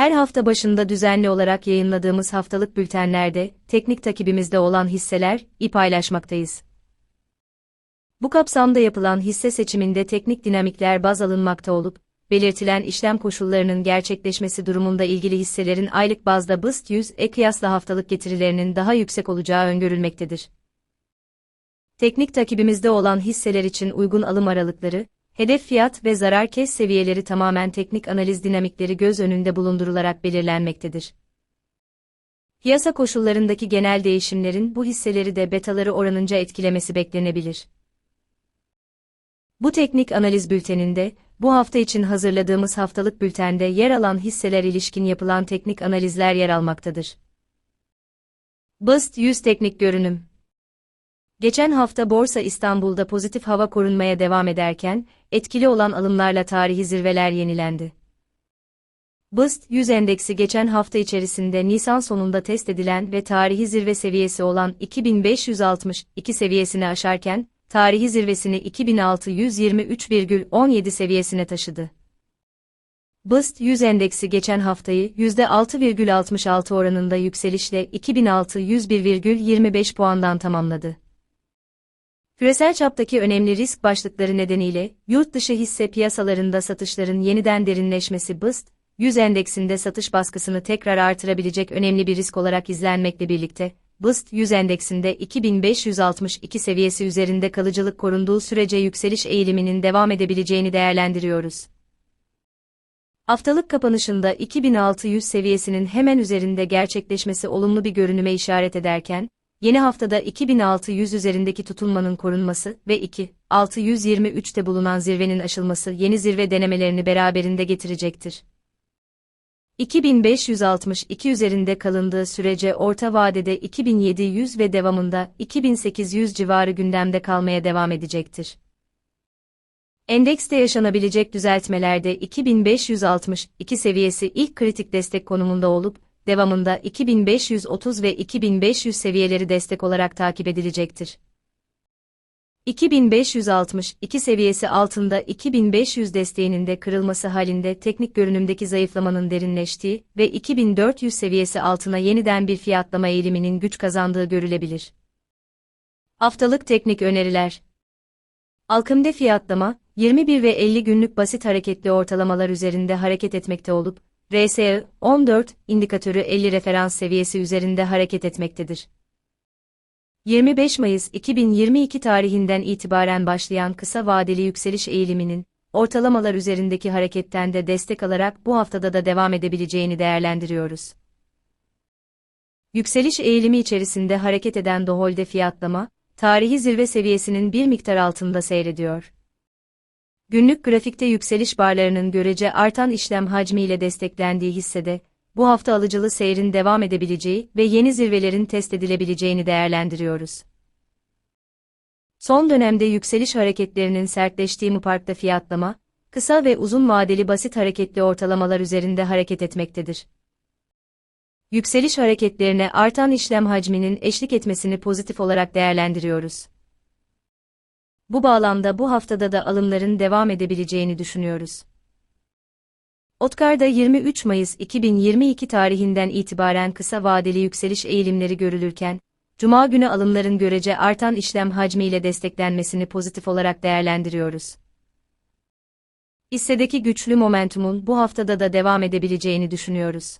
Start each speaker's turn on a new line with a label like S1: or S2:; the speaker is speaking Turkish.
S1: Her hafta başında düzenli olarak yayınladığımız haftalık bültenlerde, teknik takibimizde olan hisseler, i paylaşmaktayız. Bu kapsamda yapılan hisse seçiminde teknik dinamikler baz alınmakta olup, belirtilen işlem koşullarının gerçekleşmesi durumunda ilgili hisselerin aylık bazda BIST 100'e kıyasla haftalık getirilerinin daha yüksek olacağı öngörülmektedir. Teknik takibimizde olan hisseler için uygun alım aralıkları, hedef fiyat ve zarar kes seviyeleri tamamen teknik analiz dinamikleri göz önünde bulundurularak belirlenmektedir. Piyasa koşullarındaki genel değişimlerin bu hisseleri de betaları oranınca etkilemesi beklenebilir. Bu teknik analiz bülteninde, bu hafta için hazırladığımız haftalık bültende yer alan hisseler ilişkin yapılan teknik analizler yer almaktadır. BIST 100 Teknik Görünüm Geçen hafta Borsa İstanbul'da pozitif hava korunmaya devam ederken, etkili olan alımlarla tarihi zirveler yenilendi. BIST 100 endeksi geçen hafta içerisinde Nisan sonunda test edilen ve tarihi zirve seviyesi olan 2562 seviyesini aşarken, tarihi zirvesini 2623,17 seviyesine taşıdı. BIST 100 endeksi geçen haftayı %6,66 oranında yükselişle 2601,25 puandan tamamladı. Küresel çaptaki önemli risk başlıkları nedeniyle, yurt dışı hisse piyasalarında satışların yeniden derinleşmesi BIST, 100 endeksinde satış baskısını tekrar artırabilecek önemli bir risk olarak izlenmekle birlikte, BIST 100 endeksinde 2562 seviyesi üzerinde kalıcılık korunduğu sürece yükseliş eğiliminin devam edebileceğini değerlendiriyoruz. Haftalık kapanışında 2600 seviyesinin hemen üzerinde gerçekleşmesi olumlu bir görünüme işaret ederken, yeni haftada 2600 üzerindeki tutulmanın korunması ve 2623'te bulunan zirvenin aşılması yeni zirve denemelerini beraberinde getirecektir. 2562 üzerinde kalındığı sürece orta vadede 2700 ve devamında 2800 civarı gündemde kalmaya devam edecektir. Endekste yaşanabilecek düzeltmelerde 2562 seviyesi ilk kritik destek konumunda olup, devamında 2530 ve 2500 seviyeleri destek olarak takip edilecektir. 2562 seviyesi altında 2500 desteğinin de kırılması halinde teknik görünümdeki zayıflamanın derinleştiği ve 2400 seviyesi altına yeniden bir fiyatlama eğiliminin güç kazandığı görülebilir. Haftalık teknik öneriler Alkımde fiyatlama, 21 ve 50 günlük basit hareketli ortalamalar üzerinde hareket etmekte olup, RSI 14 indikatörü 50 referans seviyesi üzerinde hareket etmektedir. 25 Mayıs 2022 tarihinden itibaren başlayan kısa vadeli yükseliş eğiliminin, ortalamalar üzerindeki hareketten de destek alarak bu haftada da devam edebileceğini değerlendiriyoruz. Yükseliş eğilimi içerisinde hareket eden doholde fiyatlama, tarihi zirve seviyesinin bir miktar altında seyrediyor. Günlük grafikte yükseliş barlarının görece artan işlem hacmiyle desteklendiği hissede, bu hafta alıcılı seyrin devam edebileceği ve yeni zirvelerin test edilebileceğini değerlendiriyoruz. Son dönemde yükseliş hareketlerinin sertleştiği Mupark'ta fiyatlama, kısa ve uzun vadeli basit hareketli ortalamalar üzerinde hareket etmektedir. Yükseliş hareketlerine artan işlem hacminin eşlik etmesini pozitif olarak değerlendiriyoruz. Bu bağlamda bu haftada da alımların devam edebileceğini düşünüyoruz. Otkar'da 23 Mayıs 2022 tarihinden itibaren kısa vadeli yükseliş eğilimleri görülürken, Cuma günü alımların görece artan işlem hacmiyle desteklenmesini pozitif olarak değerlendiriyoruz. Hissedeki güçlü momentumun bu haftada da devam edebileceğini düşünüyoruz.